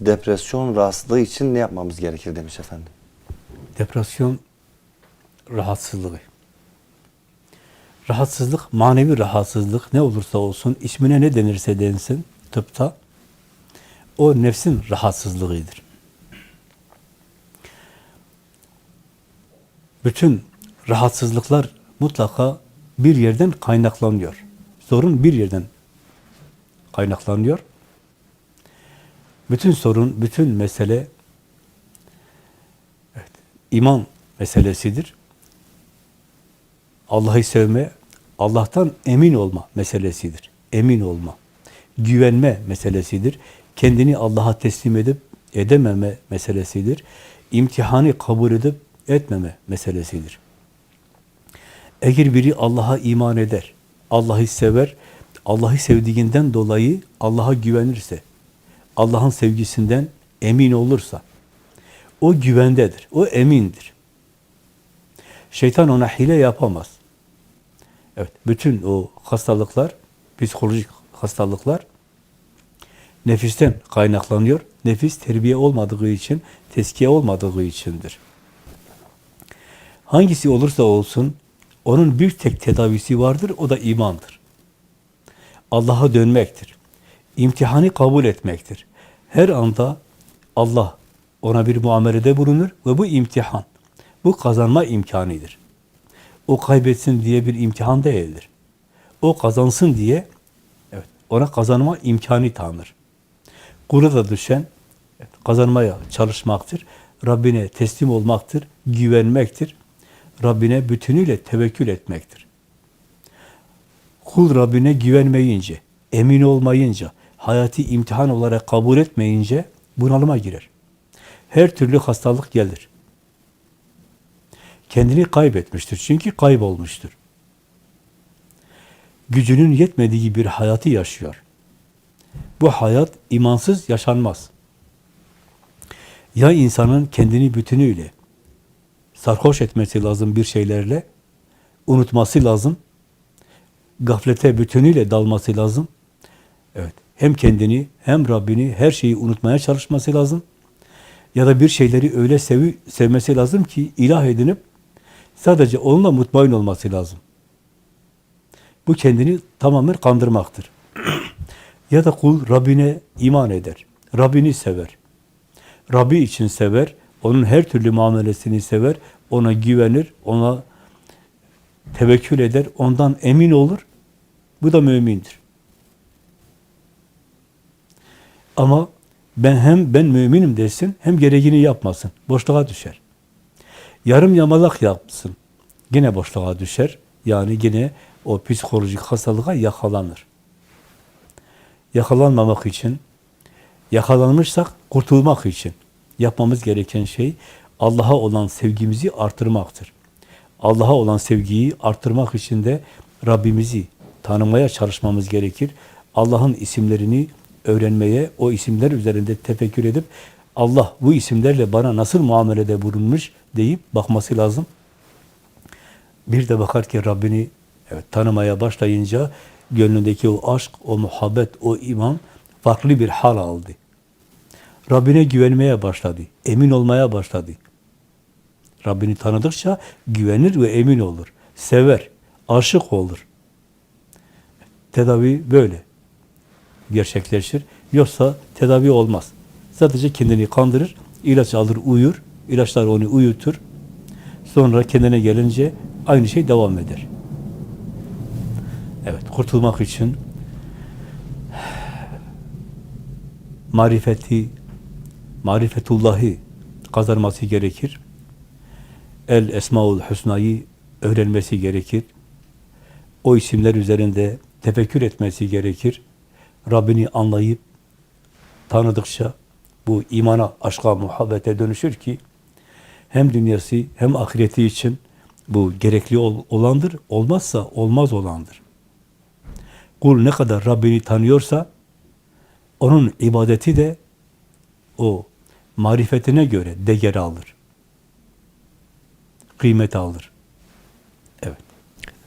Depresyon rahatsızlığı için ne yapmamız gerekir demiş efendim. Depresyon rahatsızlığı. Rahatsızlık, manevi rahatsızlık ne olursa olsun, ismine ne denirse densin tıpta, o nefsin rahatsızlığıdır. Bütün rahatsızlıklar mutlaka bir yerden kaynaklanıyor. Sorun bir yerden kaynaklanıyor. Bütün sorun, bütün mesele evet, iman meselesidir. Allah'ı sevme, Allah'tan emin olma meselesidir. Emin olma, güvenme meselesidir. Kendini Allah'a teslim edip edememe meselesidir. İmtihanı kabul edip etmeme meselesidir. Eğer biri Allah'a iman eder, Allah'ı sever, Allah'ı sevdiğinden dolayı Allah'a güvenirse, Allah'ın sevgisinden emin olursa, o güvendedir, o emindir. Şeytan ona hile yapamaz. Evet, bütün o hastalıklar, psikolojik hastalıklar nefisten kaynaklanıyor. Nefis terbiye olmadığı için, teskiye olmadığı içindir. Hangisi olursa olsun, onun bir tek tedavisi vardır, o da imandır. Allah'a dönmektir. İmtihanı kabul etmektir. Her anda Allah ona bir muamelede bulunur ve bu imtihan, bu kazanma imkanıdır. O kaybetsin diye bir imtihan değildir. O kazansın diye evet, ona kazanma imkanı tanır. Kula da düşen evet, kazanmaya çalışmaktır. Rabbine teslim olmaktır, güvenmektir. Rabbine bütünüyle tevekkül etmektir. Kul Rabbine güvenmeyince, emin olmayınca, hayatı imtihan olarak kabul etmeyince bunalıma girer. Her türlü hastalık gelir. Kendini kaybetmiştir. Çünkü kaybolmuştur. Gücünün yetmediği bir hayatı yaşıyor. Bu hayat imansız yaşanmaz. Ya insanın kendini bütünüyle sarhoş etmesi lazım bir şeylerle, unutması lazım, gaflete bütünüyle dalması lazım. Evet, hem kendini hem Rabbini her şeyi unutmaya çalışması lazım. Ya da bir şeyleri öyle sevi, sevmesi lazım ki ilah edinip sadece onunla mutmain olması lazım. Bu kendini tamamen kandırmaktır. ya da kul Rabbine iman eder. Rabbini sever. Rabbi için sever. Onun her türlü muamelesini sever. Ona güvenir. Ona tevekkül eder. Ondan emin olur. Bu da mümindir. Ama ben hem ben müminim desin, hem gereğini yapmasın. Boşluğa düşer. Yarım yamalak yapsın. Yine boşluğa düşer. Yani yine o psikolojik hastalığa yakalanır. Yakalanmamak için, yakalanmışsak kurtulmak için yapmamız gereken şey Allah'a olan sevgimizi artırmaktır. Allah'a olan sevgiyi artırmak için de Rabbimizi tanımaya çalışmamız gerekir. Allah'ın isimlerini öğrenmeye, o isimler üzerinde tefekkür edip Allah bu isimlerle bana nasıl muamelede bulunmuş deyip bakması lazım. Bir de bakar ki Rabbini evet, tanımaya başlayınca gönlündeki o aşk, o muhabbet, o iman farklı bir hal aldı. Rabbine güvenmeye başladı, emin olmaya başladı. Rabbini tanıdıkça güvenir ve emin olur. Sever, aşık olur. Tedavi böyle gerçekleşir. Yoksa tedavi olmaz. Sadece kendini kandırır, ilaç alır, uyur. İlaçlar onu uyutur. Sonra kendine gelince aynı şey devam eder. Evet, kurtulmak için marifeti, marifetullahı kazanması gerekir. El Esmaül Hüsna'yı öğrenmesi gerekir. O isimler üzerinde tefekkür etmesi gerekir. Rabbini anlayıp tanıdıkça bu imana, aşka, muhabbete dönüşür ki hem dünyası hem ahireti için bu gerekli ol, olandır. Olmazsa olmaz olandır. Kul ne kadar Rabbini tanıyorsa onun ibadeti de o marifetine göre değer alır. Kıymet alır.